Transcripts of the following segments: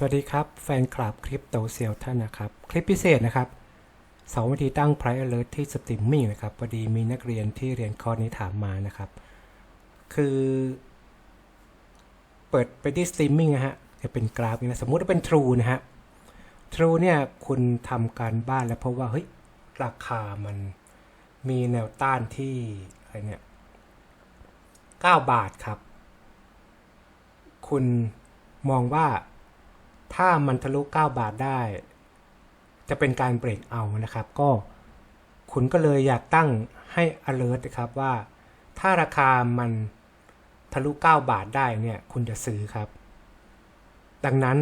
สวัสดีครับ แฟนคลับคลิปโตเซียวท่านนะครับ คลิปพิเศษนะครับสองวิธีตั้ง Price Alert ที่สตรีมมิ่งนะครับพอดีมีนักเรียนที่เรียนคอร์สนี้ถามมานะครับ คือ เปิดไปที่สตรีมมิ่งนะฮะจะเป็นกราฟนี้นะสมมุติว่าเป็น True นะฮะ True เนี่ยคุณทำการบ้านแล้วเพราะว่าเฮ้ยราคามันมีแนวต้านที่อะไรเนี่ย9บาทครับ คุณมองว่า ถ้ามันทะลุ 9 บาทได้ จะเป็นการเบรกเอานะครับ ก็คุณก็เลยอยากตั้งให้ alert นะครับว่า ถ้าราคามันทะลุ 9 บาทได้เนี่ยคุณจะซื้อครับ ดังนั้น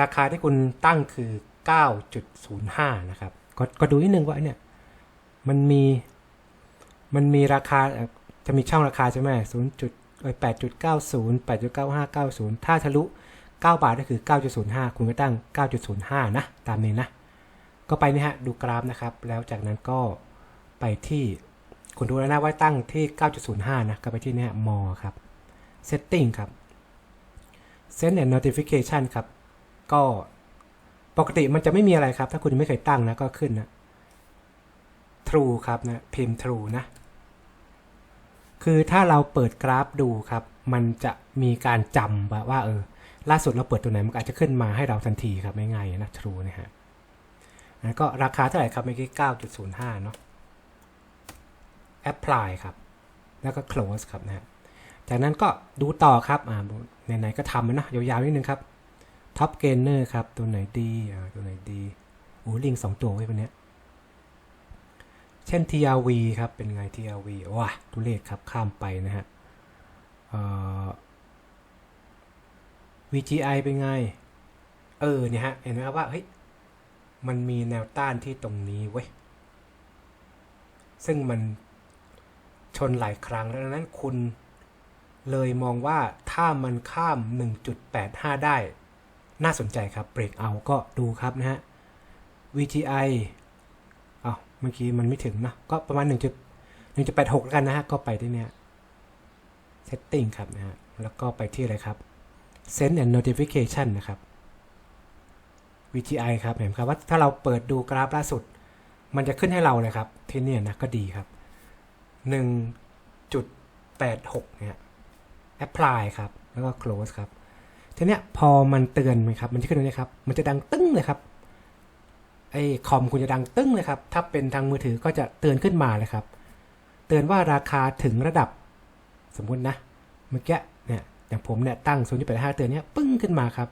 ราคาที่คุณตั้งคือ 9.05 นะครับกก็ดูนิดนึงว่าเนี่ยมันมีมันมีราคาจะมีช่องราคาใช่ไหม0จุดแปดจุดเก้าศูนย์แปดจุดเก้าห้าเก้าศูนย์ถ้าทะลุ 9 บาทก็คือ 9.05 คุณก็ตั้ง 9.05 นะ ตามนี้นะ ก็ไปนี่ฮะ ดูกราฟนะครับ แล้วจากนั้นก็ไปที่ คุณดูแล้วนะว่าตั้งที่ 9.05 นะ ก็ไปที่นี่มอครับ setting ครับ send and notification ครับ ก็ปกติมันจะไม่มีอะไรครับ ถ้าคุณไม่เคยตั้งนะ ก็ขึ้นนะ true ครับนะ พิมพ์ true นะ คือถ้าเราเปิดกราฟดูครับ มันจะมีการจำว่าว่าเออ ล่าสุดเราเปิดตัวไหนมันอาจจะขึ้นมาให้เราทันทีครับง่ายๆนะ True นะฮะแล้วก็ราคาเท่าไหร่ครับเมื่อกี้ 9.05 เนาะ Apply ครับ แล้วก็ Close ครับนะฮะจากนั้นก็ดูต่อครับอ่าไหนๆก็ทำมันนะยาวๆนิดนึงครับ Top Gainer ครับ ตัวไหนดีอ่าตัวไหนดีโอ้ลิงสองตัวไว้วันเนี้ยเช่น TRV ครับ เป็นไง TRV ว้าทุเรศครับข้ามไปนะฮะเอ่อ VGI เป็นไง เออเนี่ยฮะ เห็นไหมครับว่าเฮ้ยมันมีแนวต้านที่ตรงนี้เว้ย ซึ่งมันชนหลายครั้งแล้วดังนั้นคุณเลยมองว่าถ้ามันข้าม 1.85 ได้ น่าสนใจครับ เบรกเอาก็ดูครับนะฮะ VGI อ้าวเมื่อกี้มันไม่ถึงนะ ก็ประมาณ 1. 1.86 แล้วกันนะฮะ ก็ไปที่เนี้ย setting ครับนะฮะ แล้วก็ไปที่อะไรครับ Send and Notification นะครับ VGI ครับเห็นครับว่าถ้าเราเปิดดูกราฟล่าสุด มันจะขึ้นให้เราเลยครับ ที่เนี่ยนะก็ดีครับ 1.86 เนี่ย Apply ครับ แล้วก็ Close ครับ ทีเนี้ยพอมันเตือนไหมครับ มันจะขึ้นตรงนี้ครับ มันจะดังตึ้งเลยครับไอ้คอมคุณจะดังตึ้งเลยครับ ถ้าเป็นทางมือถือก็จะเตือนขึ้นมาเลยครับ เตือนว่าราคาถึงระดับ สมมุตินะ เมื่อกี้เนี่ย อย่างผมเนี่ยตั้ง 0.85 เตือนเนี้ยปึ้งขึ้นมาครับ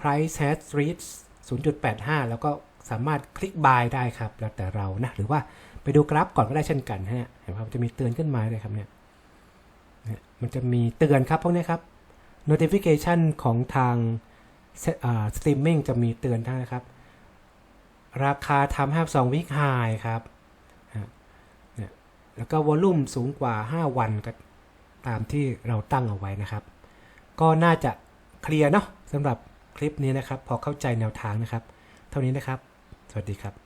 price has reached 0.85 แล้วก็สามารถคลิก buy ได้ครับ แล้วแต่เรานะ หรือว่าไปดูกราฟก่อนก็ได้เช่นกันฮะเห็นไหมครับจะมีเตือนขึ้นมาเลยครับเนี่ยมันจะมีเตือนครับพวกเนี้ยครับ notification ของทางอ่า streaming จะมีเตือนทั้งนะครับ ราคาทำห้2 week high ครับแล้วก็วอลุ่มสูงกว่า 5 วันก็ตามที่เราตั้งเอาไว้นะครับ ก็น่าจะเคลียร์เนาะสำหรับคลิปนี้นะครับ พอเข้าใจแนวทางนะครับ เท่านี้นะครับ สวัสดีครับ